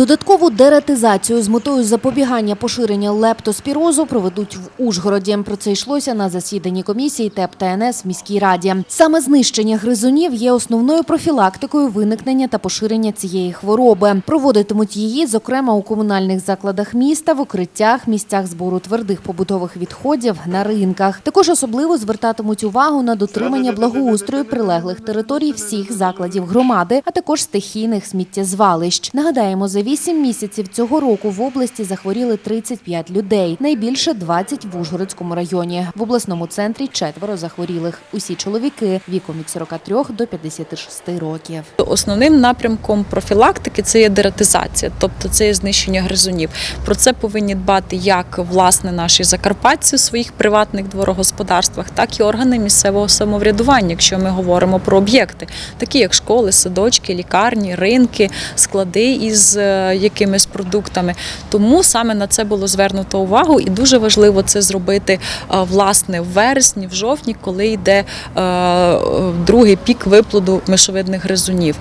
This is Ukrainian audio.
Додаткову деретизацію з метою запобігання поширення лептоспірозу проведуть в Ужгороді. Про це йшлося на засіданні комісії ТЕП та НС в міській раді. Саме знищення гризунів є основною профілактикою виникнення та поширення цієї хвороби. Проводитимуть її, зокрема, у комунальних закладах міста, в укриттях, місцях збору твердих побутових відходів, на ринках. Також особливо звертатимуть увагу на дотримання благоустрою прилеглих територій всіх закладів громади, а також стихійних сміттєзвалищ. Нагадаємо, за вісім місяців цього року в області захворіли 35 людей, найбільше 20 в Ужгородському районі. В обласному центрі четверо захворілих. Усі чоловіки віком від 43 до 56 років. Основним напрямком профілактики це є дератизація, тобто це є знищення гризунів. Про це повинні дбати як власне наші закарпатці у своїх приватних дворогосподарствах, так і органи місцевого самоврядування, якщо ми говоримо про об'єкти, такі як школи, садочки, лікарні, ринки, склади із е, якимись продуктами. Тому саме на це було звернуто увагу, і дуже важливо це зробити власне в вересні, в жовтні, коли йде другий пік виплоду мишовидних гризунів.